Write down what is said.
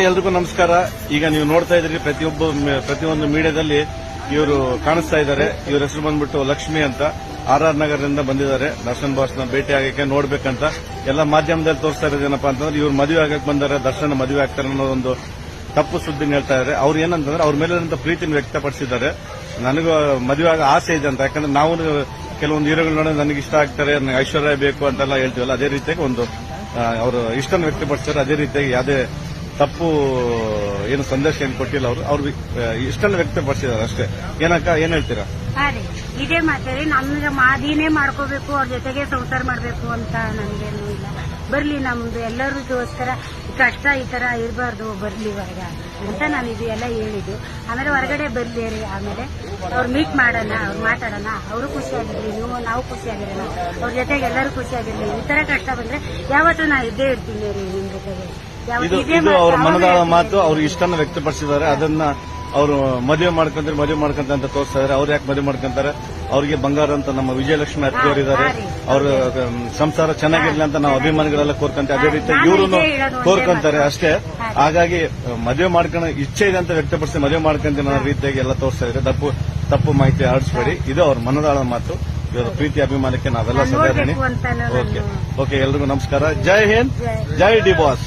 ಎಲ್ರಿಗೂ ನಮಸ್ಕಾರ. ಈಗ ನೀವು ನೋಡ್ತಾ ಇದ್ರಿ ಪ್ರತಿಯೊಬ್ಬ ಪ್ರತಿಯೊಂದು ಮೀಡಿಯಾದಲ್ಲಿ ಇವರು ಕಾಣಿಸ್ತಾ ಇದ್ದಾರೆ. ಇವ್ರ ಹೆಸರು ಬಂದ್ಬಿಟ್ಟು ಲಕ್ಷ್ಮಿ ಅಂತ. ಆರ್ ಆರ್ ನಗರದಿಂದ ಬಂದಿದ್ದಾರೆ. ದರ್ಶನ್ ಬಾಸ್ನ ಭೇಟಿ ಆಗಕ್ಕೆ ನೋಡ್ಬೇಕಂತ. ಎಲ್ಲ ಮಾಧ್ಯಮದಲ್ಲಿ ತೋರಿಸ್ತಾ ಇರೋದೇನಪ್ಪ ಅಂತಂದ್ರೆ, ಇವ್ರು ಮದುವೆ ಆಗಕ್ಕೆ ಬಂದಾರೆ, ದರ್ಶನ್ ಮದುವೆ ಆಗ್ತಾರೆ ಅನ್ನೋ ಒಂದು ತಪ್ಪು ಸುದ್ದಿನ ಹೇಳ್ತಾ ಇದ್ದಾರೆ. ಅವ್ರು ಏನಂತಂದ್ರೆ, ಅವ್ರ ಮೇಲಿರುವಂತ ಪ್ರೀತಿನ ವ್ಯಕ್ತಪಡಿಸಿದ್ದಾರೆ. ನನಗೂ ಮದುವೆ ಆಗ ಆಸೆ ಇದೆ ಅಂತ. ಯಾಕಂದ್ರೆ ನಾವು ಕೆಲವೊಂದು ಹೀರೋಗಳು ನೋಡಿದ್ರೆ ನನಗೆ ಇಷ್ಟ ಆಗ್ತಾರೆ, ನನಗೆ ಐಶ್ವರ್ಯ ಬೇಕು ಅಂತೆಲ್ಲ ಹೇಳ್ತೀವಲ್ಲ, ಅದೇ ರೀತಿಯಾಗಿ ಒಂದು ಅವರು ಇಷ್ಟನ ವ್ಯಕ್ತಪಡಿಸ್ತಾರೆ ಅದೇ ರೀತಿಯಾಗಿ ಯಾವುದೇ ತಪ್ಪು ಏನು ಸಂದೇಶ ಏನು ಕೊಟ್ಟಿಲ್ಲ ಅವರು. ಅವ್ರು ಇಷ್ಟನ್ನು ವ್ಯಕ್ತಪಡಿಸಿದ್ದಾರೆ ಅಷ್ಟೇ. ಏನಕ್ಕ, ಏನ್ ಹೇಳ್ತೀರಾ? ರೀ. ಇದೇ ಮಾತಾಡಿ ನಮ್ಗೆ ಮಾದಿನೇ ಮಾಡ್ಕೋಬೇಕು, ಅವ್ರ ಜೊತೆಗೆ ಸಂಸಾರ ಮಾಡ್ಬೇಕು ಅಂತ ನನ್ಗೇನು ಇಲ್ಲ. ಬರ್ಲಿ ನಮ್ದು ಎಲ್ಲರಿಗೋಸ್ಕರ ಕಷ್ಟ ಈ ತರ ಇರಬಾರ್ದು, ಬರ್ಲಿ ಹೊರಗ ಅಂತ ನಾನು ಇದು ಎಲ್ಲ ಹೇಳಿದ್ದು. ಆಮೇಲೆ ಹೊರಗಡೆ ಬರ್ಲಿ ಆಮೇಲೆ ಅವ್ರು ಮೀಟ್ ಮಾಡೋಣ, ಅವ್ರು ಮಾತಾಡೋಣ. ಅವರು ಖುಷಿಯಾಗಿರ್ಲಿ, ನೀವು, ನಾವು ಖುಷಿಯಾಗಿರೋಣ. ಅವ್ರ ಜೊತೆಗೆ ಎಲ್ಲರೂ ಖುಷಿಯಾಗಿರ್ಲಿ. ಈ ತರ ಕಷ್ಟ ಬಂದ್ರೆ ಯಾವತ್ತೂ ನಾ ಇದ್ದೇ ಇರ್ತೀನಿ ರೀ ನಿಮ್ ಜೊತೆಗೆ. ಇದು ಇದು ಅವ್ರ ಮನದಾಳ ಮಾತು ಅವ್ರ ಇಷ್ಟನ್ನು ವ್ಯಕ್ತಪಡಿಸಿದ್ದಾರೆ. ಅದನ್ನ ಅವರು ಮದುವೆ ಮಾಡ್ಕೊಂತಾರೆ ಮದುವೆ ಮಾಡ್ಕೊಂತ ಅಂತ ತೋರಿಸ್ತಾ ಇದಾರೆ ಅವ್ರು ಯಾಕೆ ಮದುವೆ ಮಾಡ್ಕೊಂತಾರೆ? ಅವ್ರಿಗೆ ಬಂಗಾರ ಅಂತ ನಮ್ಮ ವಿಜಯಲಕ್ಷ್ಮಿ ಅತ್ತಿಯವರಿದ್ದಾರೆ ಅವರು ಸಂಸಾರ ಚೆನ್ನಾಗಿರ್ಲಿ ಅಂತ ನಾವು ಅಭಿಮಾನಿಗಳೆಲ್ಲ ಕೋರ್ಕೊಂತೇವೆ. ಅದೇ ರೀತಿ ಇವರನ್ನು ಇವರು ಕೋರ್ಕೊಂತಾರೆ ಅಷ್ಟೇ. ಹಾಗಾಗಿ ಮದುವೆ ಮಾಡ್ಕೊಂಡು ಇಚ್ಛೆ ಇದೆ ಅಂತ ವ್ಯಕ್ತಪಡಿಸಿ ಮದುವೆ ಮಾಡ್ಕೊಂತೀನಿ ಅನ್ನೋ ರೀತಿಯಾಗಿ ಎಲ್ಲ ತೋರಿಸ್ತಾ ಇದ್ದಾರೆ. ತಪ್ಪು ತಪ್ಪು ಮಾಹಿತಿ ಆಡಿಸ್ಬೇಡಿ ಇದು ಅವ್ರ ಮನದಾಳ ಮಾತು. ಇವರ ಪ್ರೀತಿ ಅಭಿಮಾನಕ್ಕೆ ನಾವೆಲ್ಲ ಸದಾ ಓಕೆ. ಓಕೆ ಎಲ್ರಿಗೂ ನಮಸ್ಕಾರ. ಜೈ ಹಿಂದ್. ಜೈ. ಜೈ D boss.